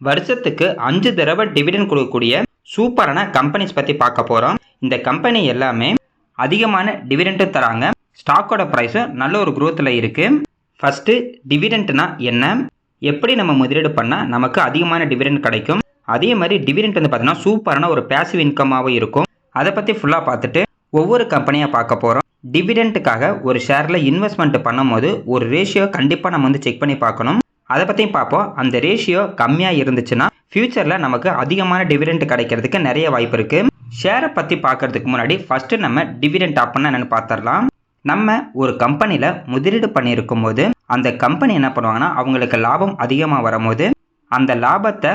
வருஷத்துக்கு அஞ்சு தடவை டிவிடன் கொடுக்கக்கூடிய சூப்பரான கம்பெனிஸ் பற்றி பார்க்க போகிறோம் இந்த கம்பெனி எல்லாமே அதிகமான டிவிடெண்ட்டும் தராங்க. ஸ்டாக்கோட ப்ரைஸும் நல்ல ஒரு குரோத்தில் இருக்குது ஃபஸ்ட்டு டிவிடெண்ட்னா என்ன? எப்படி நம்ம முதலீடு பண்ணால் நமக்கு அதிகமான டிவிடெண்ட் கிடைக்கும்? அதே மாதிரி டிவிடெண்ட் வந்து பார்த்தீங்கன்னா சூப்பரான ஒரு பேசிவ் இன்கமாகவும் இருக்கும். அதை பற்றி ஃபுல்லாக பார்த்துட்டு ஒவ்வொரு கம்பெனியாக பார்க்க போகிறோம் டிவிடெண்ட்டுக்காக ஒரு ஷேரில் இன்வெஸ்ட்மெண்ட் பண்ணும்போது ஒரு ரேஷியோ கண்டிப்பாக நம்ம வந்து செக் பண்ணி பார்க்கணும். அதை பற்றியும் பார்ப்போம் அந்த ரேஷியோ கம்மியாக இருந்துச்சுன்னா ஃப்யூச்சரில் நமக்கு அதிகமான டிவிடெண்ட் கிடைக்கிறதுக்கு நிறைய வாய்ப்பு இருக்குது ஷேரை பற்றி பார்க்கறதுக்கு முன்னாடி ஃபஸ்ட்டு நம்ம டிவிடெண்ட் அப்படின்னா என்னென்னு பார்த்துடலாம் நம்ம ஒரு கம்பெனியில் முதலீடு பண்ணியிருக்கும் போது அந்த கம்பெனி என்ன பண்ணுவாங்கன்னா அவங்களுக்கு லாபம் அதிகமாக வரும்போது அந்த லாபத்தை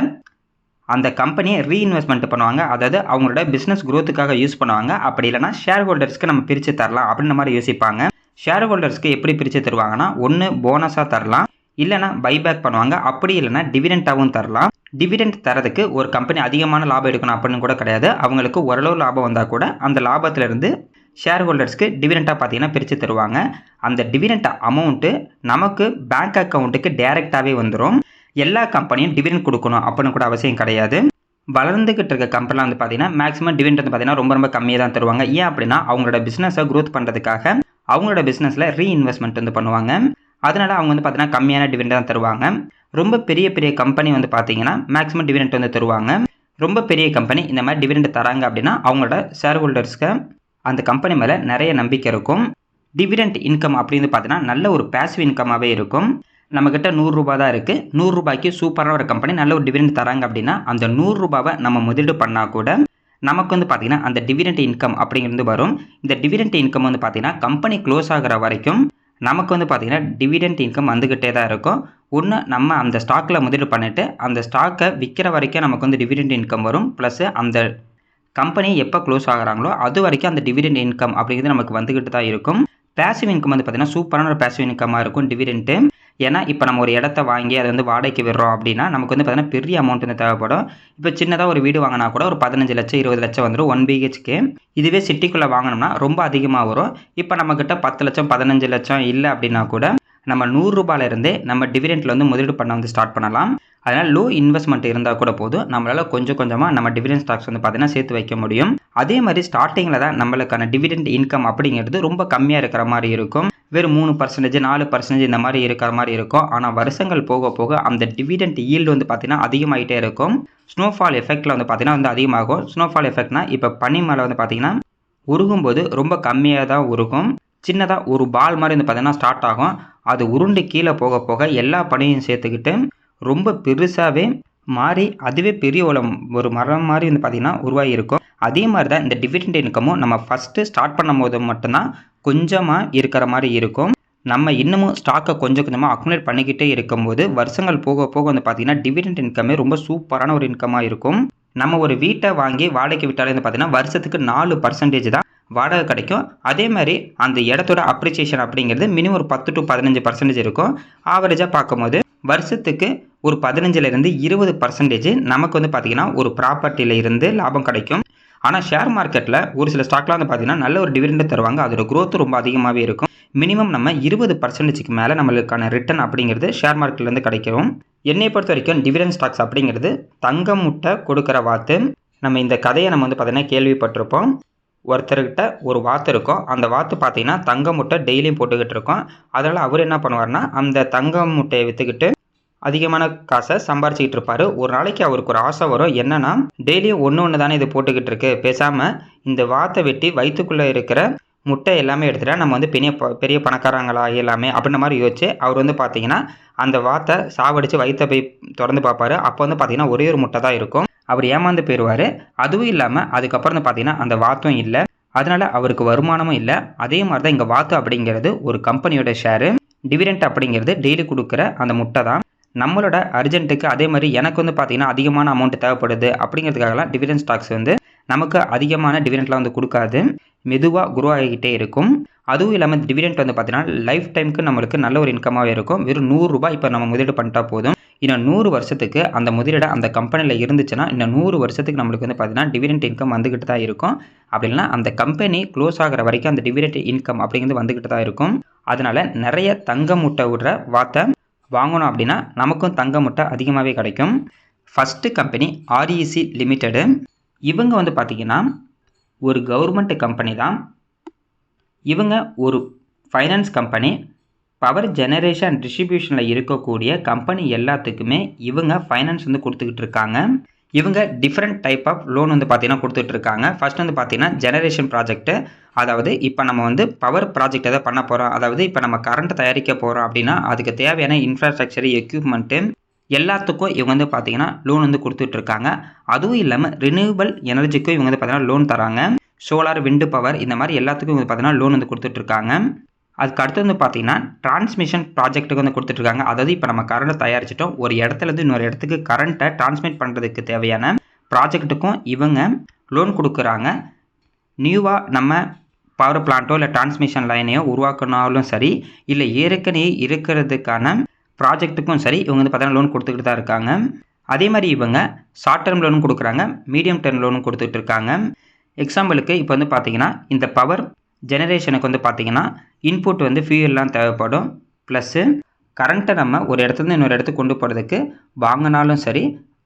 அந்த கம்பெனியை ரீஇன்வெஸ்ட்மெண்ட் பண்ணுவாங்க. அதாவது அவங்களோட பிஸ்னஸ் குரோத்துக்காக யூஸ் பண்ணுவாங்க. அப்படி இல்லைனா ஷேர் ஹோல்டர்ஸ்க்கு நம்ம பிரித்து தரலாம் அப்படின்ற மாதிரி யோசிப்பாங்க. ஷேர் ஹோல்டர்ஸ்க்கு எப்படி பிரித்து தருவாங்கன்னா ஒன்று போனஸாக தரலாம். இல்லைனா பைபேக் பண்ணுவாங்க. அப்படி இல்லைனா டிவிடெண்ட்டாகவும் தரலாம். டிவிடெண்ட் தரதுக்கு ஒரு கம்பெனி அதிகமான லாபம் எடுக்கணும் அப்படின்னு கூட கிடையாது. அவங்களுக்கு ஓரளவு லாபம் வந்தால் கூட அந்த லாபத்திலிருந்து ஷேர் ஹோல்டர்ஸ்க்கு டிவிடெண்ட்டாக பார்த்தீங்கன்னா பிரித்து தருவாங்க. அந்த டிவிடெண்ட் அமௌண்ட்டு நமக்கு பேங்க் அக்கௌண்ட்டுக்கு டைரெக்டாகவே வந்துடும் எல்லா கம்பெனியும் டிவிடெண்ட் கொடுக்கணும் அப்படின்னு கூட அவசியம் கிடையாது. வளர்ந்துக்கிட்டு இருக்க கம்பெனிலாம் வந்து பார்த்தீங்கன்னா மேக்ஸிமம் டிவிடெண்ட் வந்து பார்த்தீங்கன்னா ரொம்ப ரொம்ப கம்மியாக தான் தருவாங்க. ஏன் அப்படின்னா அவங்களோட பிஸ்னஸை க்ரோத் பண்ணுறதுக்காக அவங்களோட பிஸ்னஸில் ரீஇன்வெஸ்ட்மெண்ட் வந்து பண்ணுவாங்க. அதனால அவங்க வந்து பார்த்தீங்கன்னா கம்மியான டிவிடெண்ட் தான் தருவாங்க. ரொம்ப பெரிய பெரிய கம்பெனி வந்து பார்த்தீங்கன்னா மேக்ஸிமம் டிவிடெண்ட் வந்து தருவாங்க. ரொம்ப பெரிய கம்பெனி இந்த மாதிரி டிவிடெண்ட் தராங்க அப்படின்னா அவங்களோட ஷேர் ஹோல்டர்ஸ்க்கு அந்த கம்பெனி மேலே நிறைய நம்பிக்கை இருக்கும். டிவிடெண்ட் இன்கம் அப்படின்னு பார்த்தீங்கன்னா நல்ல ஒரு பேசிவ் இன்கமாகவே இருக்கும். நம்மக்கிட்ட நூறுரூபா தான் இருக்குது நூறுரூபாய்க்கு சூப்பரான ஒரு கம்பெனி நல்ல ஒரு டிவிடெண்ட் தராங்க அப்படின்னா அந்த நூறுரூபாவை நம்ம முதலீடு பண்ணால் கூட நமக்கு வந்து பார்த்திங்கன்னா அந்த டிவிடெண்ட் இன்கம் அப்படிங்கிறது வரும். இந்த டிவிடெண்ட் இன்கம் வந்து பார்த்திங்கன்னா கம்பெனி க்ளோஸ் ஆகிற வரைக்கும் நமக்கு வந்து பார்த்திங்கன்னா டிவிடெண்ட் இன்கம் வந்துக்கிட்டே தான் இருக்கும். ஒன்று நம்ம அந்த ஸ்டாக்கில் முதலீடு பண்ணிவிட்டு அந்த ஸ்டாக்கை விற்கிற வரைக்கும் நமக்கு வந்து டிவிடெண்ட் இன்கம் வரும். ப்ளஸ் அந்த கம்பெனி எப்போ க்ளோஸ் ஆகுறாங்களோ அது வரைக்கும் அந்த டிவிடெண்ட் இன்கம் அப்படிங்கிறது நமக்கு வந்துக்கிட்டு தான் இருக்கும். பேசிவ் இன்கம் வந்து பார்த்திங்கன்னா சூப்பரான ஒரு பேசிவ் இன்கமாக இருக்கும் டிவிடெண்ட்டு ஏன்னா இப்போ நம்ம ஒரு இடத்த வாங்கி அதை வந்து வாடகைக்கு விடுறோம் அப்படின்னா நமக்கு வந்து பார்த்தீங்கன்னா பெரிய அமௌண்ட் வந்து தேவைப்படும். இப்போ சின்னதாக ஒரு வீடு வாங்கினா கூட ஒரு பதினஞ்சு லட்சம் இருபது லட்சம் வந்துடும் ஒன் பிஹெச்கே இதுவே சிட்டிக்குள்ளே வாங்கினோம்னா ரொம்ப அதிகமாக வரும். இப்போ நம்மக்கிட்ட பத்து லட்சம் பதினஞ்சு லட்சம் இல்லை அப்படின்னா கூட நம்ம நூறுரூபாலேருந்தே நம்ம டிவிடெண்ட்டில் வந்து முதலீடு பண்ண வந்து ஸ்டார்ட் பண்ணலாம். அதனால் லோ இன்வெஸ்ட்மெண்ட் இருந்தால் கூட போதும். நம்மளால் கொஞ்சம் கொஞ்சமாக நம்ம டிவிடெண்ட் ஸ்டாக்ஸ் வந்து பார்த்தீங்கன்னா சேர்த்து வைக்க முடியும். அதே மாதிரி ஸ்டார்டிங்கில் தான் நம்மளுக்கான டிவிடெண்ட் இன்கம் அப்படிங்கிறது ரொம்ப கம்மியாக இருக்கிற மாதிரி இருக்கும். வெறும் மூணு பர்சன்டேஜ் நாலு பர்சன்டேஜ் இந்த மாதிரி இருக்கிற மாதிரி இருக்கும். ஆனால் வருஷங்கள் போக போக அந்த டிவிடெண்ட் ஈல்டு வந்து பார்த்திங்கன்னா அதிகமாகிட்டே இருக்கும். ஸ்னோஃபால் எஃபெக்ட்டில் வந்து பார்த்தீங்கன்னா வந்து அதிகமாகும். ஸ்னோஃபால் எஃபெக்ட்னா இப்போ பனி மலை வந்து பார்த்தீங்கன்னா உருகும்போது ரொம்ப கம்மியாக தான் உருகும். சின்னதாக ஒரு பால் மாதிரி வந்து பார்த்தீங்கன்னா ஸ்டார்ட் ஆகும். அது உருண்டு கீழே போக போக எல்லா பனியும் சேர்த்துக்கிட்டு ரொம்ப பெருசாகவே மாறி அதுவே பெரிய ஒரு ஒரு மரம் மாதிரி வந்து பார்த்திங்கன்னா உருவாகி இருக்கும் அதே மாதிரி தான் இந்த டிவிடெண்ட் இன்கமும் நம்ம ஃபஸ்ட்டு ஸ்டார்ட் பண்ணும் போது மட்டும்தான் கொஞ்சமாக இருக்கிற மாதிரி இருக்கும். நம்ம இன்னமும் ஸ்டாக்கை கொஞ்சம் கொஞ்சமாக அக்குமுலேட் பண்ணிக்கிட்டே இருக்கும்போது வருஷங்கள் போக போக வந்து பார்த்திங்கன்னா டிவிடெண்ட் இன்கமே ரொம்ப சூப்பரான ஒரு இன்கமாக இருக்கும். நம்ம ஒரு வீட்டை வாங்கி வாடகைக்கு விட்டாலே வந்து பார்த்திங்கன்னா வருஷத்துக்கு நாலு பர்சன்டேஜ் தான் வாடகை கிடைக்கும். அதே மாதிரி அந்த இடத்தோட அப்ரிசியேஷன் அப்படிங்கிறது மினிமம் ஒரு பத்து டு பதினஞ்சு பர்சன்டேஜ் இருக்கும். ஆவரேஜாக பார்க்கும்போது வருஷத்துக்கு ஒரு பதினஞ்சுலேருந்து இருபது பர்சன்டேஜ் நமக்கு வந்து பார்த்திங்கன்னா ஒரு ப்ராப்பர்ட்டியில் இருந்து லாபம் கிடைக்கும். ஆனால் ஷேர் மார்க்கெட்டில் ஒரு சில ஸ்டாக்லாம் வந்து பார்த்திங்கன்னா நல்ல ஒரு டிவிடெண்ட் தருவாங்க. அதோட க்ரோத் ரொம்ப அதிகமாகவே இருக்கும். மினிமம் நம்ம இருபது பர்சன்டேஜுக்கு மேலே நம்மளுக்கான ரிட்டர்ன் அப்படிங்கிறது ஷேர் மார்க்கெட்லேருந்து கிடைக்கும். என்னை பொறுத்த வரைக்கும் டிவிடெண்ட் ஸ்டாக்ஸ் அப்படிங்கிறது தங்க முட்டை கொடுக்குற வாத்து நம்ம இந்த கதையை நம்ம வந்து பார்த்திங்கன்னா கேள்விப்பட்டிருப்போம். ஒருத்தர்கிட்ட ஒரு வாத்து இருக்கும். அந்த வாத்து பார்த்தீங்கன்னா தங்க முட்டை டெய்லியும் போட்டுக்கிட்டு இருக்கோம். அதனால் அவர் என்ன பண்ணுவார்னா அந்த தங்க முட்டையை விற்றுக்கிட்டு அதிகமான காசை சம்பாரிச்சிக்கிட்டு இருப்பார். ஒரு நாளைக்கு அவருக்கு ஒரு ஆசை வரும். என்னன்னா டெய்லியும் ஒன்று ஒன்று தானே இது போட்டுக்கிட்டு இருக்கு. பேசாமல் இந்த வாத்தை வெட்டி வயிற்றுக்குள்ளே இருக்கிற முட்டை எல்லாமே எடுத்துகிட்டா நம்ம வந்து பெரிய ப- பெரிய பணக்காரங்களா எல்லாமே அப்படின்ற மாதிரி யோசிச்சு அவர் வந்து பார்த்தீங்கன்னா அந்த வாத்தை சாவடிச்சு வயிற்றை போய் திறந்து பார்ப்பாரு அப்போ வந்து பார்த்தீங்கன்னா ஒரே ஒரு முட்டை தான் இருக்கும். அவர் ஏமாந்து போயிடுவார் அதுவும் இல்லாமல் அதுக்கப்புறம் வந்து பார்த்தீங்கன்னா அந்த வாத்தும் இல்லை. அதனால் அவருக்கு வருமானமும் இல்லை. அதே மாதிரி தான் இங்கே வாத்து அப்படிங்கிறது ஒரு கம்பெனியோட ஷேரு. டிவிடெண்ட் அப்படிங்கிறது டெய்லி கொடுக்குற அந்த முட்டை தான். நம்மளோட அர்ஜென்ட்டுக்கு அதே மாதிரி எனக்கு வந்து பார்த்தீங்கன்னா அதிகமான அமௌண்ட் தேவைப்படுது அப்படிங்கிறதுக்காகலாம் டிவிடெண்ட் ஸ்டாக்ஸ் வந்து நமக்கு அதிகமான டிவிடெண்ட்லாம் வந்து கொடுக்காது. மெதுவாக குரோ ஆகிக்கிட்டே இருக்கும். அதுவும் இல்லாமல் டிவிடெண்ட் வந்து பார்த்தீங்கன்னா லைஃப் டைமுக்கு நம்மளுக்கு நல்ல ஒரு இன்கமாகவே இருக்கும். வெறும் நூறுரூபா இப்போ நம்ம முதலீடு பண்ணிட்டா போதும். இன்னும் நூறு வருஷத்துக்கு அந்த முதலீடு அந்த கம்பெனியில் இருந்துச்சுன்னா இன்னும் நூறு வருஷத்துக்கு நம்மளுக்கு வந்து பார்த்தீங்கன்னா டிவிடெண்ட் இன்கம் வந்துக்கிட்டு தான் இருக்கும். அப்படி இல்லைன்னா அந்த கம்பெனி க்ளோஸ் ஆகிற வரைக்கும் அந்த டிவிடெண்ட் இன்கம் அப்படிங்கிறது வந்துக்கிட்டு தான் இருக்கும். அதனால் நிறைய தங்க முட்டை விடுற வார்த்தை வாங்கணும் அப்படின்னா நமக்கும் தங்க முட்டை அதிகமாகவே கிடைக்கும் ஃபஸ்ட்டு கம்பெனி ஆர்இசி லிமிட்டெடு இவங்க வந்து பார்த்திங்கன்னா ஒரு கவர்மெண்ட் கம்பெனி தான். இவங்க ஒரு finance company power generation and டிஸ்ட்ரிபியூஷனில் இருக்கக்கூடிய கம்பெனி எல்லாத்துக்குமே இவங்க ஃபைனான்ஸ் வந்து கொடுத்துக்கிட்டு இருக்காங்க. இவங்க டிஃப்ரெண்ட் டைப் ஆஃப் லோன் வந்து பார்த்தீங்கன்னா கொடுத்துட்டு இருக்காங்க. ஃபர்ஸ்ட் வந்து பார்த்தீங்கன்னா ஜெனரேஷன் ப்ராஜெக்ட்டு அதாவது இப்போ நம்ம வந்து பவர் ப்ராஜெக்ட் எதாவது பண்ண போகிறோம் அதாவது இப்போ நம்ம கரண்ட் தயாரிக்க போகிறோம் அப்படின்னா அதுக்கு தேவையான இன்ஃப்ராஸ்ட்ரக்சர் எக்யூப்மெண்ட்டு எல்லாத்துக்கும் இவங்க வந்து பார்த்தீங்கன்னா லோன் வந்து கொடுத்துட்டு இருக்காங்க. அதுவும் இல்லாமல் ரினியூவல் எனர்ஜிக்கும் இவங்க வந்து பார்த்தீங்கன்னா லோன் தராங்க. சோலார் விண்டு பவர் இந்த மாதிரி எல்லாத்துக்கும் இவங்க பார்த்தீங்கன்னா லோன் வந்து கொடுத்துட்ருக்காங்க அதுக்கு அடுத்து வந்து பார்த்தீங்கன்னா டிரான்ஸ்மிஷன் ப்ராஜெக்ட்டுக்கு வந்து கொடுத்துட்ருக்காங்க. அதாவது இப்போ நம்ம கரண்ட்டை தயாரிச்சிட்டோம். ஒரு இடத்துலேருந்து இன்னொரு இடத்துக்கு கரண்ட்டை டிரான்ஸ்மிட் பண்ணுறதுக்கு தேவையான ப்ராஜெக்ட்டுக்கும் இவங்க லோன் கொடுக்குறாங்க. நியூவாக நம்ம பவர் பிளான்ட்டோ இல்லை டிரான்ஸ்மிஷன் லைனையோ உருவாக்கினாலும் சரி இல்லை ஏற்கனவே இருக்கிறதுக்கான ப்ராஜெக்ட்டுக்கும் சரி இவங்க வந்து பார்த்தீங்கன்னா லோன் கொடுத்துக்கிட்டு தான் இருக்காங்க. அதே மாதிரி இவங்க ஷார்ட் டேர்ம் லோனும் கொடுக்குறாங்க. மீடியம் டேர்ம் லோனும் கொடுத்துட்டு இருக்காங்க எக்ஸாம்பிளுக்கு இப்போ வந்து பார்த்தீங்கன்னா இந்த பவர் ஜெனரேஷனுக்கு வந்து பார்த்தீங்கன்னா இன்புட் வந்து ஃபியூல்லாம் தேவைப்படும். ப்ளஸ்ஸு கரண்ட்டை நம்ம ஒரு இடத்துலேருந்து இன்னொரு இடத்துக்கு கொண்டு போகிறதுக்கு வாங்கினாலும் சரி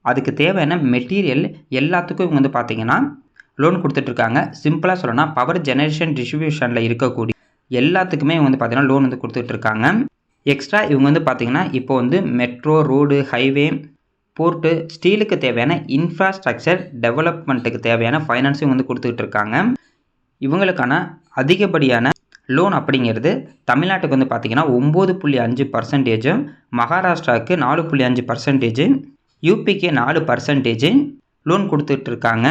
அதுக்கு தேவையான மெட்டீரியல் எல்லாத்துக்கும் இவங்க வந்து பார்த்திங்கன்னா லோன் கொடுத்துட்ருக்காங்க. சிம்பிளாக சொல்லணும்னா பவர் ஜெனரேஷன் டிஸ்ட்ரிபியூஷனில் இருக்கக்கூடிய எல்லாத்துக்குமே இவங்க வந்து பார்த்திங்கன்னா லோன் வந்து கொடுத்துட்ருக்காங்க. எக்ஸ்ட்ரா இவங்க வந்து பார்த்தீங்கன்னா இப்போ வந்து மெட்ரோ ரோடு ஹைவே போர்ட்டு ஸ்டீலுக்கு தேவையான இன்ஃப்ராஸ்ட்ரக்சர் டெவலப்மெண்ட்டுக்கு தேவையான ஃபைனான்ஸும் வந்து கொடுத்துக்கிட்டு இருக்காங்க இவங்களுக்கான அதிகப்படியான லோன் அப்படிங்கிறது தமிழ்நாட்டுக்கு வந்து பார்த்திங்கன்னா ஒம்பது புள்ளி அஞ்சு பர்சன்டேஜும் மகாராஷ்டிராவுக்கு நாலு புள்ளி அஞ்சு பர்சன்டேஜு யூபிக்கு நாலு பர்சன்டேஜு லோன் கொடுத்துட்டு இருக்காங்க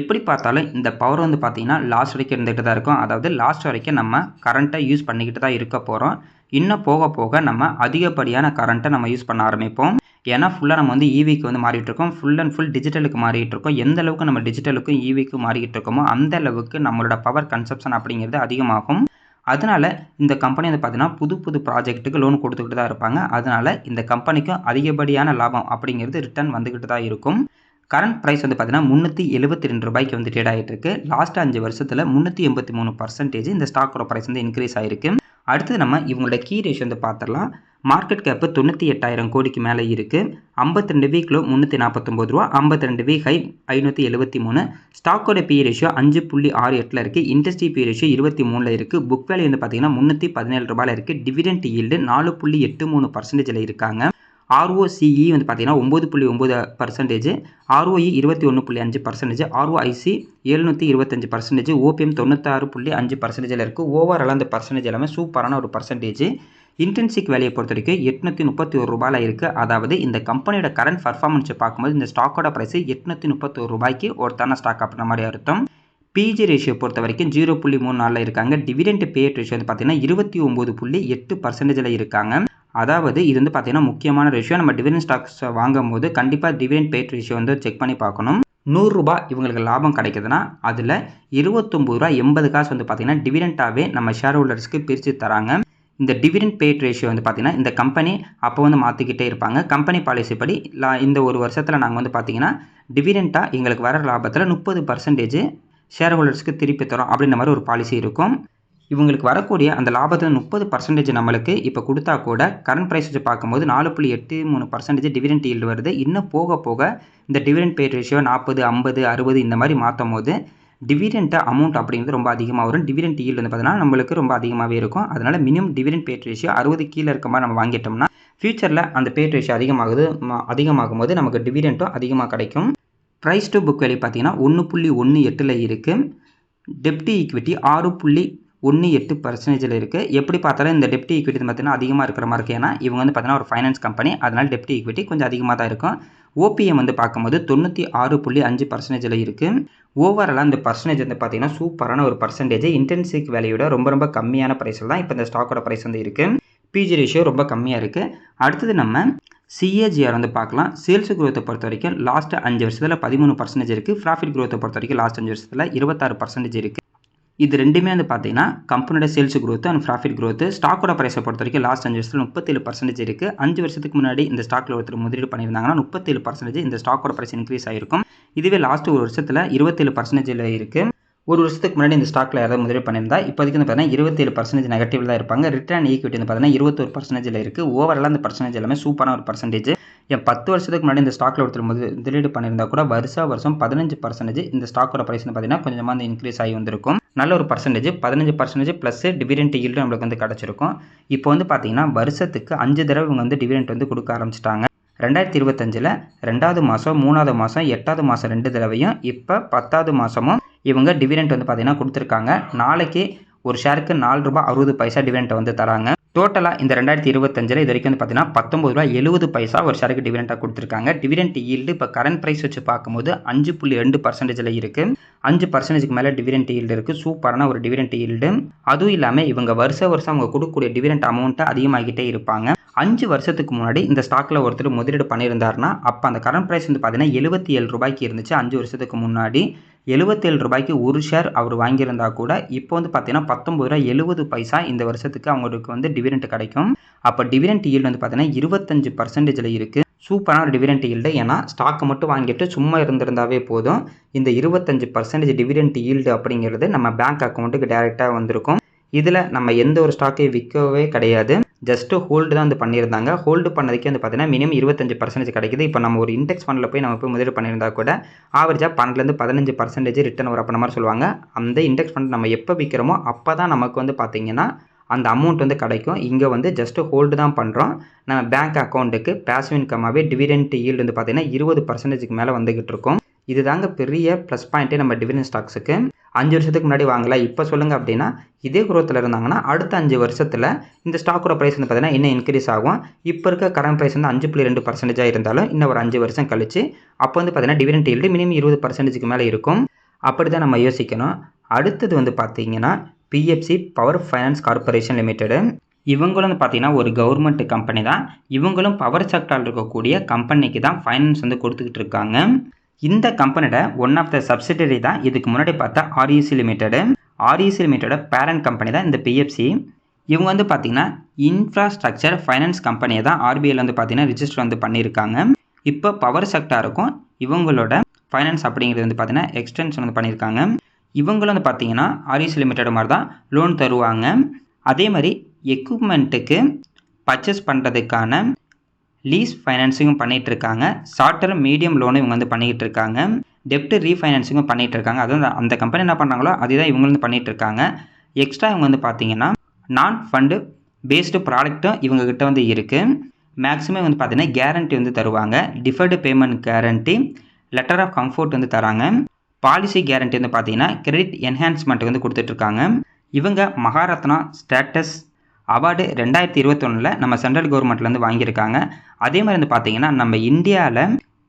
எப்படி பார்த்தாலும் இந்த பவர் வந்து பார்த்திங்கன்னா லாஸ்ட் வரைக்கும் இருந்துகிட்டு தான் இருக்கும். அதாவது லாஸ்ட் வரைக்கும் நம்ம கரண்ட்டை யூஸ் பண்ணிக்கிட்டு தான் இருக்க போகிறோம் இன்னும் போக போக நம்ம அதிகப்படியான கரண்ட்டை நம்ம யூஸ் பண்ண ஆரம்பிப்போம். ஏன்னா ஃபுல்லாக நம்ம வந்து ஈவிக்கு வந்து மாறிட்டு இருக்கோம். ஃபுல் அண்ட் ஃபுல் டிஜிட்டலுக்கு மாறிட்டு இருக்கோம். எந்த அளவுக்கு நம்ம டிஜிட்டலுக்கும் ஈவிக்கும் மாறிக்கிட்டு இருக்கோமோ அந்த அளவுக்கு நம்மளோட பவர் கன்சப்ஷன் அப்படிங்கிறது அதிகமாகும். அதனால இந்த கம்பெனி வந்து பார்த்தீங்கன்னா புது புது ப்ராஜெக்ட்டுக்கு லோன் கொடுத்துக்கிட்டு தான் இருப்பாங்க. அதனால இந்த கம்பெனிக்கும் அதிகப்படியான லாபம் அப்படிங்கிறது ரிட்டர்ன் வந்துக்கிட்டு தான் இருக்கும். கரண்ட் ப்ரைஸ் வந்து பார்த்தீங்கன்னா முந்நூற்றி எழுபத்தி ரெண்டு ரூபாய்க்கு வந்து ட்ரேட் ஆகிட்டு இருக்கு. லாஸ்ட் அஞ்சு வருஷத்தில் முந்நூற்றி எண்பத்தி மூணு பர்சன்டேஜ் இந்த ஸ்டாக்கோட ப்ரைஸ் வந்து இன்க்ரீஸ் ஆகிருக்கு அடுத்தது நம்ம இவங்களோட கீ ரேஷியோ வந்து பார்த்துடலாம் மார்க்கெட் கேப்பு தொண்ணூற்றி எட்டாயிரம் கோடிக்கு மேலே இருக்குது ஐம்பத்தி ரெண்டு வீக்கில் முந்நூற்றி நாற்பத்தொம்பது ரூபா ஐம்பத்தி ரெண்டு வீக் ஹை ஐநூற்றி எழுபத்தி மூணு ஸ்டாக்கோட பி ரேஷியோ அஞ்சு புள்ளி ஆறு எட்டில் இருக்குது இண்டஸ்ட்ரி பி ரேஷியோ இருபத்தி மூணில் இருக்குது புக் வேல்யூ வந்து பார்த்தீங்கன்னா முந்நூற்றி பதினேழு ரூபாயில் இருக்குது டிவிடெண்ட் ஈல்டு நாலு புள்ளி எட்டு மூணு பர்சன்டேஜில் இருக்காங்க. ஆர்ஓசிஇ வந்து பார்த்தீங்கன்னா ஒம்பது புள்ளி ஒம்பது பர்சன்டேஜ் ஆர்ஓஇ இருபத்தி ஒன்று புள்ளி அஞ்சு பர்சன்டேஜ் ஆர்ஓஐசி எழுநூற்றி இருபத்தஞ்சு பர்சன்டேஜ் ஓபிஎம் தொண்ணூத்தாறு புள்ளி அஞ்சு பர்சன்டேஜில் இருக்குது ஓவரால் அந்த பர்சன்டேஜ் எல்லாமே சூப்பரான ஒரு பர்சன்டேஜ் இன்டென்சிக் வேலையை பொறுத்த வரைக்கும் எட்நூற்றி முப்பத்தி ஒரு ரூபாயில் இருக்குது அதாவது இந்த கம்பெனியோட கரண்ட் பர்ஃபார்மன்ஸை பார்க்கும்போது இந்த ஸ்டாக்கோட ப்ரைஸ் எட்நூற்றி முப்பத்தொரு ரூபாய்க்கு ஒருத்தான ஸ்டாக் அப்படின்ற மாதிரி அர்த்தம். பிஜி ரேஷியோ பொறுத்த வரைக்கும் ஜீரோ புள்ளி மூணு நாளில் இருக்காங்க. டிவிடெண்ட் பேட் ரேஷியோ வந்து பார்த்தீங்கன்னா இருபத்தி ஒம்பது புள்ளி எட்டு பர்சன்டேஜில் இருக்காங்க. அதாவது இது வந்து பார்த்தீங்கன்னா முக்கியமான ரேஷியோ நம்ம டிவிடெண்ட் ஸ்டாக்ஸ் வாங்கும்போது கண்டிப்பாக டிவிடெண்ட் பேட் ரேஷியோ வந்து செக் பண்ணி பார்க்கணும். நூறுரூபா இவங்களுக்கு லாபம் கிடைக்குதுன்னா அதில் இருபத்தொம்பது ரூபா எண்பது காசு வந்து பார்த்தீங்கன்னா டிவிடெண்ட்டாகவே நம்ம ஷேர் ஹோல்டர்ஸ்க்கு பிரித்து தராங்க. இந்த டிவிடெண்ட் பேட் ரேஷியோ வந்து பார்த்திங்கன்னா இந்த கம்பெனி அப்போ வந்து மாற்றிக்கிட்டே இருப்பாங்க. கம்பெனி பாலிசி படி லா இந்த ஒரு வருஷத்தில் நாங்கள் வந்து பார்த்தீங்கன்னா டிவிடெண்ட்டாக எங்களுக்கு வர லாபத்தில் முப்பது பர்சன்டேஜ் ஷேர் ஹோல்டர்ஸ்க்கு திருப்பி தரோம் அப்படின்ற மாதிரி ஒரு பாலிசி இருக்கும். இவங்களுக்கு வரக்கூடிய அந்த லாபத்தில் முப்பது பர்சன்டேஜ் நம்மளுக்கு இப்போ கொடுத்தா கூட கரண்ட் ப்ரைஸ் வச்சு பார்க்கும்போது நாலு புள்ளி எட்டு மூணு பர்சன்டேஜ் டிவிடெண்ட் ஈல்டு வருது. இன்னும் போக போக இந்த டிவிடெண்ட் பே ரேஷியோ நாற்பது ஐம்பது அறுபது இந்த மாதிரி மாற்றும் போது டிவிடெண்ட் அமௌண்ட் அப்படிங்கிறது ரொம்ப அதிகமாக வரும். டிவிடெண்ட் ஈல்டு வந்து பார்த்தீங்கன்னா நம்மளுக்கு ரொம்ப அதிகமாகவே இருக்கும். அதனால் மினிமம் டிவிடெண்ட் பேட் ரேஷியோ அறுபது கீழே இருக்க மாதிரி நம்ம வாங்கிட்டோம்னா ஃபியூச்சரில் அந்த பேட் ரேஷியோ அதிகமாகுது அதிகமாகும் போது நமக்கு டிவிடெண்ட்டும் அதிகமாக கிடைக்கும். ப்ரைஸ் டு புக் வேல்யூ பார்த்தீங்கன்னா ஒன்று புள்ளி ஒன்று எட்டில் இருக்குது டெப்டி ஈக்விட்டி ஆறு புள்ளி ஒன்று எட்டு பர்சன்டேஜில் இருக்குது எப்படி பார்த்தாலும் இந்த டெப்டி ஈக்விட்டி பார்த்தீங்கன்னா அதிகமாக இருக்கிற மாதிரி இருக்குது ஏன்னா இவங்க வந்து பார்த்தீங்கன்னா ஒரு ஃபைனான்ஸ் கம்பெனி அதனால் டெப்டி ஈக்விட்டி கொஞ்சம் அதிகமாக தான் இருக்கும். ஓபிஎம் வந்து பார்க்கும்போது தொண்ணூற்றி ஆறு புள்ளி அஞ்சு பர்சன்டேஜில் இருக்குது ஓவராலாக இந்த பர்சன்டேஜ் வந்து பார்த்தீங்கன்னா சூப்பரான ஒரு பர்சன்டேஜ் இன்டென்சிக் வேலையோட ரொம்ப ரொம்ப கம்மியான ப்ரைஸில் தான் இப்போ இந்த ஸ்டாக்கோட ப்ரைஸ் வந்து இருக்குது பிஜி ரேஷியோ ரொம்ப கம்மியாக இருக்குது அடுத்தது நம்ம சிஏஜிஆர் வந்து பார்க்கலாம். சேல்ஸ் குரோத்தை பொறுத்த வரைக்கும் லாஸ்ட் அஞ்சு வருஷத்தில் பதிமூணு பர்சன்டேஜ் இருக்குது ப்ராஃபிட் குரோத்தை பொறுத்த வரைக்கும் லாஸ்ட் அஞ்சு வருஷத்தில் இருபத்தாறு பர்சன்டேஜ் இருக்குது இது ரெண்டுமே வந்து பார்த்தீங்கன்னா கம்பெனியோட sales growth and profit growth. ஸ்டாக்கோட ப்ரைஸை பொறுத்த வரைக்கும் லாஸ்ட் அஞ்சு வருஷத்தில் முப்பத்தேழு பர்சன்டேஜ் இருக்குது அஞ்சு வருஷத்துக்கு முன்னாடி இந்த ஸ்டாக்கில் ஒருத்தர் முதலீடு பண்ணியிருந்தாங்கன்னா முப்பத்தேழு பர்சன்டேஜ் இந்த ஸ்டாக்கோட ப்ரைஸ் இன்க்ரீஸ் ஆகிருக்கும் இதுவே லாஸ்ட் ஒரு வருஷத்தில் இருபத்தேழு பர்சன்டேஜில் இருக்குது ஒரு வருஷத்துக்கு முன்னாடி இந்த ஸ்டாக்கில் யாராவது முதலீடு பண்ணியிருந்தா இப்போதைக்கு வந்து பார்த்தீங்கன்னா இருபத்தேழு பர்சன்டேஜ் நெகட்டிவ் தான் இருப்பாங்க. ரிட்டர்ன் ஈக்விட்டி வந்து பார்த்தீங்கன்னா இருபத்தொரு பர்சன்டேஜில் இருக்குது ஓவராலாக அந்த பர்சன்டேஜ் எல்லாமே சூப்பரான ஒரு பர்சன்டேஜ் என் பத்து வருஷத்துக்கு முன்னாடி இந்த ஸ்டாக்கில் ஒருத்தர் முதல் முதலீடு பண்ணியிருந்தா கூட வருஷா வருஷம் பதினஞ்சு பர்சன்டேஜ் இந்த ஸ்டாக்கோட ப்ரைஸ் வந்து பார்த்தீங்கன்னா கொஞ்சமாக வந்து இன்க்ரீஸ் ஆகி வந்திருக்கும். நல்ல ஒரு பர்சன்டேஜ் பதினஞ்சு பர்சன்டேஜ் ப்ளஸ் டிவிடெண்ட் ஈல்டு நம்மளுக்கு வந்து கிடச்சிருக்கும். இப்போ வந்து பார்த்தீங்கன்னா வருஷத்துக்கு அஞ்சு தடவை இவங்க வந்து டிவிடெண்ட் வந்து கொடுக்க ஆரம்பிச்சிட்டாங்க. ரெண்டாயிரத்தி இருபத்தஞ்சில் ரெண்டாவது மாதம் மூணாவது மாதம் எட்டாவது மாதம் ரெண்டு தடவையும் இப்போ பத்தாவது மாதமும் இவங்க டிவிடெண்ட் வந்து பார்த்திங்கன்னா கொடுத்துருக்காங்க. நாளைக்கு ஒரு ஷேருக்கு நாலு ரூபாய் அறுபது பைசா டிவிடெண்ட் வந்து தராங்க. டோட்டலாக இந்த ரெண்டாயிரத்தி இருபத்தஞ்சில் இது வரைக்கும் வந்து பார்த்தீங்கன்னா பத்தொம்பது ரூபா எழுபது பைசா ஒரு ஷேருக்கு டிவிடெண்டாக கொடுத்துருக்காங்க. டிவிடெண்ட் ஈல்டு இப்போ கரண்ட் ப்ரைஸ் வச்சு பார்க்கும்போது அஞ்சு புள்ளி ரெண்டு பர்சன்டேஜில் இருக்குது அஞ்சு பர்சன்டேஜ்க்கு மேலே டிவிடெண்ட் ஈல்டு இருக்குது சூப்பரான ஒரு டிவிடெண்ட் ஈல்டு அதுவும் இல்லாமல் இவங்க வருஷ வருஷம் அவங்க கொடுக்கக்கூடிய டிவிடெண்ட் அமௌண்ட்டை அதிகமாகிட்டே இருப்பாங்க. அஞ்சு வருஷத்துக்கு முன்னாடி இந்த ஸ்டாக்கில் ஒருத்தர் முதலீடு பண்ணியிருந்தாருன்னா அப்போ அந்த கரண்ட் ப்ரைஸ் வந்து பார்த்தீங்கன்னா எழுபத்தி ஏழு ரூபாய்க்கு இருந்துச்சு. அஞ்சு வருஷத்துக்கு முன்னாடி எழுபத்தேழு ரூபாய்க்கு ஒரு ஷேர் அவர் வாங்கியிருந்தா கூட இப்போ வந்து பார்த்தீங்கன்னா பத்தொம்பது ரூபா எழுபது பைசா இந்த வருஷத்துக்கு அவங்களுக்கு வந்து டிவிடெண்ட் கிடைக்கும். அப்போ டிவிடெண்ட் ஈல்டு வந்து பார்த்தீங்கன்னா இருபத்தஞ்சு பர்சன்டேஜில் இருக்குது சூப்பரான ஒரு டிவிடெண்ட் ஈல்டு ஏன்னா ஸ்டாக்கை மட்டும் வாங்கிட்டு சும்மா இருந்திருந்தாவே போதும். இந்த இருபத்தஞ்சு பர்சன்டேஜ் டிவிடெண்ட் ஈல்டு அப்படிங்கிறது நம்ம பேங்க் அக்கௌண்ட்டுக்கு டேரெக்டாக வந்திருக்கும். இதில் நம்ம எந்த ஒரு ஸ்டாக்கையும் விற்கவே கிடையாது. ஜஸ்ட்டு ஹோல்டு தான் வந்து பண்ணியிருந்தாங்க. ஹோல்டு பண்ணதுக்கே வந்து பார்த்தீங்கன்னா மினிமம் இருபத்தஞ்சு பர்சன்டேஜ் கிடைக்குது. இப்போ நம்ம ஒரு இண்டெக்ஸ் ஃபண்டில் போய் நம்ம போய் முதலீடு பண்ணியிருந்தா கூட ஆவரேஜாக பன்னெண்டுலேருந்து பதினஞ்சு பர்சன்டேஜ் ரிட்டர்ன் வர பண்ண மாதிரி சொல்லுவாங்க. அந்த இண்டெக்ஸ் ஃபண்ட் நம்ம எப்போ விற்கிறோமோ அப்போ தான் நமக்கு வந்து பார்த்திங்கன்னா அந்த அமௌண்ட் வந்து கிடைக்கும். இங்கே வந்து ஜஸ்ட்டு ஹோல்டு தான் பண்ணுறோம் நம்ம பேங்க் அக்கௌண்ட்டுக்கு பேசிவ் இன்கமாகவே டிவிடெண்ட் ஈல்டு வந்து பார்த்திங்கன்னா இருபது பர்சன்டேஜுக்கு மேலே வந்துகிட்டு இருக்கும். இது தாங்க பெரிய ப்ளஸ் பாயிண்ட்டே நம்ம டிவிடன் ஸ்டாக்ஸுக்கு அஞ்சு வருஷத்துக்கு முன்னாடி வாங்கல இப்போ சொல்லுங்கள் அப்படின்னா இதே குரோத்தில் இருந்தாங்கன்னா அடுத்த அஞ்சு வருஷத்தில் இந்த ஸ்டாக்கோட ப்ரைஸ் வந்து பார்த்தீங்கன்னா இன்னும் இன்க்ரீஸ் ஆகும். இப்போ இருக்க கரண்ட் ப்ரைஸ் வந்து அஞ்சு புள்ளி ரெண்டு பர்சன்டேஜாக இருந்தாலும் இன்னும் ஒரு அஞ்சு வருஷம் கழிச்சு அப்போ வந்து பார்த்தீங்கன்னா டிவிடன் ஈல்டு மினிமம் இருபது பர்சன்டேஜுக்கு மேலே இருக்கும். அப்படி தான் நம்ம யோசிக்கணும். அடுத்தது வந்து பார்த்தீங்கன்னா PFC power finance corporation limited இவங்களும் வந்து பார்த்தீங்கன்னா ஒரு கவர்மெண்ட் கம்பெனி தான். இவங்களும் பவர் செக்டாரில் இருக்கக்கூடிய கம்பெனிக்கு தான் ஃபைனான்ஸ் வந்து கொடுத்துக்கிட்டு இருக்காங்க. இந்த கம்பெனியோட ஒன் ஆஃப் த சப்சிடரி தான் இதுக்கு முன்னாடி பார்த்தா ஆர்இசி லிமிட்டெடு ஆர்இசி லிமிட்டோட பேரண்ட் கம்பெனி தான் இந்த பிஎஃப்சி இவங்க வந்து பார்த்திங்கன்னா இன்ஃப்ராஸ்ட்ரக்சர் ஃபைனான்ஸ் கம்பெனியை தான் ஆர்பிஐயில் வந்து பார்த்திங்கன்னா ரிஜிஸ்டர் வந்து பண்ணியிருக்காங்க. இப்போ பவர் செக்டாருக்கும் இவங்களோட ஃபைனான்ஸ் அப்படிங்கிறது வந்து பார்த்தீங்கன்னா எக்ஸ்டென்ஷன் வந்து பண்ணியிருக்காங்க. இவங்களும் வந்து பார்த்திங்கன்னா ஆர்இசி லிமிட்டட் மாதிரி தான் லோன் தருவாங்க. அதே மாதிரி எக்யூப்மெண்ட்டுக்கு பர்ச்சேஸ் பண்ணுறதுக்கான லீஸ் ஃபைனான்சிங்கும் பண்ணிகிட்டு இருக்காங்க ஷார்ட் டர்ம் மீடியம் லோனும் இவங்க வந்து பண்ணிக்கிட்டு இருக்காங்க டெப்ட் ரீஃபைனான்சிங்கும் பண்ணிகிட்டு இருக்காங்க அதாவது அந்த கம்பெனி என்ன பண்ணுறாங்களோ அதே தான் இவங்க வந்து பண்ணிகிட்டு இருக்காங்க எக்ஸ்ட்ரா இவங்க வந்து பார்த்தீங்கன்னா நான் ஃபண்டு பேஸ்டு ப்ராடக்ட்டும் இவங்ககிட்ட வந்து இருக்குது மேக்ஸிமம் வந்து பார்த்தீங்கன்னா கேரண்டி வந்து தருவாங்க. Deferred payment guarantee letter of comfort வந்து தராங்க. பாலிசி கேரண்டி வந்து பார்த்தீங்கன்னா கிரெடிட் என்ஹான்ஸ்மெண்ட் வந்து கொடுத்துட்ருக்காங்க இவங்க மகாரத்னா ஸ்டேட்டஸ் அவார்டு ரெண்டாயிரத்தி இருபத்தொன்னில் நம்ம சென்ட்ரல் கவர்மெண்ட்லேருந்து வாங்கியிருக்காங்க. அதே மாதிரி வந்து பார்த்திங்கன்னா நம்ம இந்தியாவில்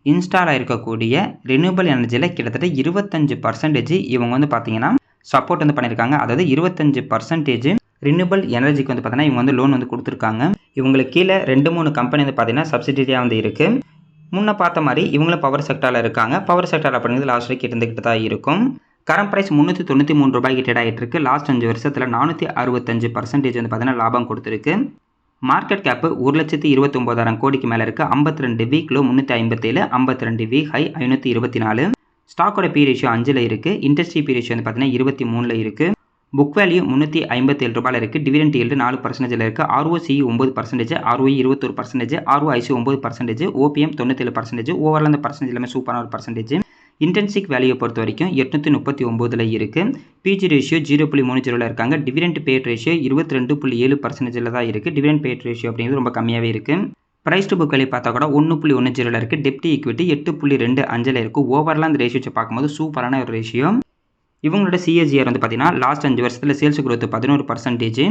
இன்ஸ்டால் ஆகிருக்கக்கூடிய ரினியூபிள் எனர்ஜியில் கிட்டத்தட்ட இருபத்தஞ்சு பர்சன்டேஜ் இவங்க வந்து பார்த்திங்கன்னா சப்போர்ட் வந்து பண்ணியிருக்காங்க. அதாவது இருபத்தஞ்சு பர்சன்டேஜ் ரினியூபிள் எனர்ஜிக்கு வந்து பார்த்தீங்கன்னா இவங்க வந்து லோன் வந்து கொடுத்துருக்காங்க. இவங்களுக்கு கீழே ரெண்டு மூணு கம்பெனி வந்து பார்த்தீங்கன்னா சப்சிடியாக வந்து இருக்குது முன்னே பார்த்த மாதிரி இவங்களும் பவர் செக்டாரில் இருக்காங்க. பவர் செக்டார் அப்படிங்கிறது லாஸ்ட் வரைக்கும் இருந்துக்கிட்டு தான் இருக்கும். கரண்ட் ப்ரைஸ் முந்நூற்றி தொண்ணூற்றி மூணு ரூபாய்க்கு ட்ரேட் ஆகிட்டு இருக்கு லாஸ்ட் அஞ்சு வருஷத்தில் நானூற்றி அறுபத்தஞ்சு பர்சன்டேஜ் வந்து பார்த்தீங்கன்னா லாபம் கொடுத்துருக்கு. மார்க்கெட் கேப்பு ஒரு லட்சத்தி இருபத்தொம்போதாயிரம் கோடிக்கு மேலே இருக்குது ஐம்பத்தி ரெண்டு வீக் லோ முந்நூற்றி ஐம்பத்தேழு ஐம்பத்தி ரெண்டு வீக் ஹை ஐநூற்றி இருபத்தி நாலு. ஸ்டாக்கோட பி ரேஷியோ அஞ்சில் இருக்குது இண்டஸ்ட்ரி பி ரேஷியோ வந்து பார்த்தீங்கன்னா இருபத்தி மூணில் இருக்குது புக் வேல்யூ முந்நூற்றி ஐம்பத்தேழு ரூபாயில் இருக்குது டிவிடெண்ட் ஏழு நாலு பர்சன்டேஜில் இருக்குது ஆர்ஓசி ஒம்பது பர்சன்டேஜ் ஆர்ஓஇ இருபத்தொரு பர்சன்டேஜ் ஆர்ஓஐசி ஒம்பது பர்சன்டேஜ் ஓபிஎம் தொண்ணூத்தேழு பர்சன்டேஜ் ஓவரால் அந்த பர்சன்டேஜ் எல்லாமே சூப்பரான ஒரு பர்சன்டேஜ் இன்டென்சிக் வேல்யூ பொறுத்த வரைக்கும் எட்நூற்றி முப்பத்தி ஒம்போதில் இருக்குது பிஜி ரேஷியோ ஜீரோ புள்ளி மூணு ஜீரோவில் இருக்காங்க. டிவிடெண்ட் பேட் ரேஷியோ இருபத்தி ரெண்டு புள்ளி ஏழு பர்சன்டேஜில் தான் இருக்குது டிவிடெண்ட் பேட் ரேஷியோ அப்படிங்கிறது ரொம்ப கம்மியாகவே இருக்குது ப்ரைஸ் டு புக் வேல்யூ பார்த்தா கூட ஒன்று புள்ளி ஒன்று ஜீரோவில் இருக்குது டெப்டி ஈக்விட்டி எட்டு புள்ளி ரெண்டு அஞ்சில் இருக்குது ஓவரால் அந்த ரேஷியோ வச்சு பார்க்கும்போது சூப்பரான ஒரு ரேஷியோ இவங்களோட சிஎஸ்இஆர் வந்து பார்த்தீங்கன்னா லாஸ்ட் அஞ்சு வருஷத்தில் சேல்ஸ் குரோத் பதினோரு பர்சன்டேஜ்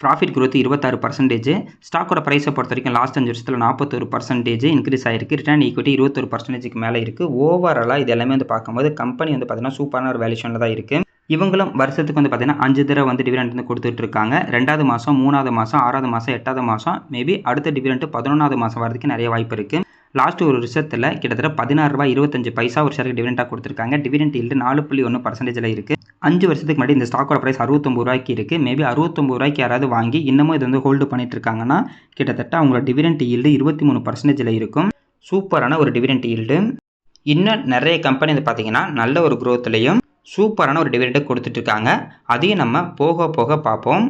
ப்ராஃபிட் growth இருபத்தாறு பர்சன்டேஜ் ஸ்டாக்கோட ப்ரைஸை பொறுத்த வரைக்கும் லாஸ்ட் அஞ்சு வருஷத்தில் நாற்பத்தொரு பர்சன்டேஜ் இன்க்ரீஸ் ஆயிருக்கு. ரிட்டர்ன் ஈக்விட்டி இருபத்தொரு பர்சன்டேஜுக்கு மேலே இருக்குது ஓவராலாக இது எல்லாமே வந்து பார்க்கும்போது கம்பெனி வந்து பார்த்தீங்கன்னா சூப்பரான ஒரு வேல்யூஷனில் தான் இருக்குது இவங்களும் வருஷத்துக்கு வந்து பார்த்தீங்கன்னா அஞ்சு தடவை வந்து டிவிடெண்ட் வந்து கொடுத்துட்டு இருக்காங்க. ரெண்டாவது மாதம் மூணாவது மாதம் ஆறாவது மாதம் எட்டாவது மாதம் மேபி அடுத்த டிவிடெண்ட் பதினொன்றாவது மாதம் வரதுக்கு நிறைய வாய்ப்பு இருக்குது லாஸ்ட் ஒரு வருஷத்தில் கிட்டத்தட்ட பதினாறு ரூபாய் இருபத்தஞ்சு பைசா ஒரு ஷேருக்கு டிவிடெண்டாக கொடுத்துருக்காங்க. டிவிடெண்ட் இல்லை நாலு புள்ளி ஒன்று பர்சன்டேஜில் இருக்குது அஞ்சு வருஷத்துக்கு முன்னாடி இந்த ஸ்டாக்கோட ப்ரைஸ் அறுபத்தொம்பது ரூபாய்க்கு இருக்குது மேபி அறுபத்தொம்பது ரூபாய்க்கு யாராவது வாங்கி இன்னமும் இது வந்து ஹோல்டு பண்ணிட்டு இருக்காங்கன்னா கிட்டத்தட்ட அவங்களோட டிவிடெண்ட் ஈல்டு இருபத்தி மூணு பர்சன்டேஜில் இருக்கும். சூப்பரான ஒரு டிவிடெண்ட் ஈல்டு இன்னும் நிறைய கம்பெனி வந்து பார்த்தீங்கன்னா நல்ல ஒரு குரோத்துலேயும் சூப்பரான ஒரு டிவிடெண்ட்டை கொடுத்துட்ருக்காங்க அதையும் நம்ம போக போக பார்ப்போம்.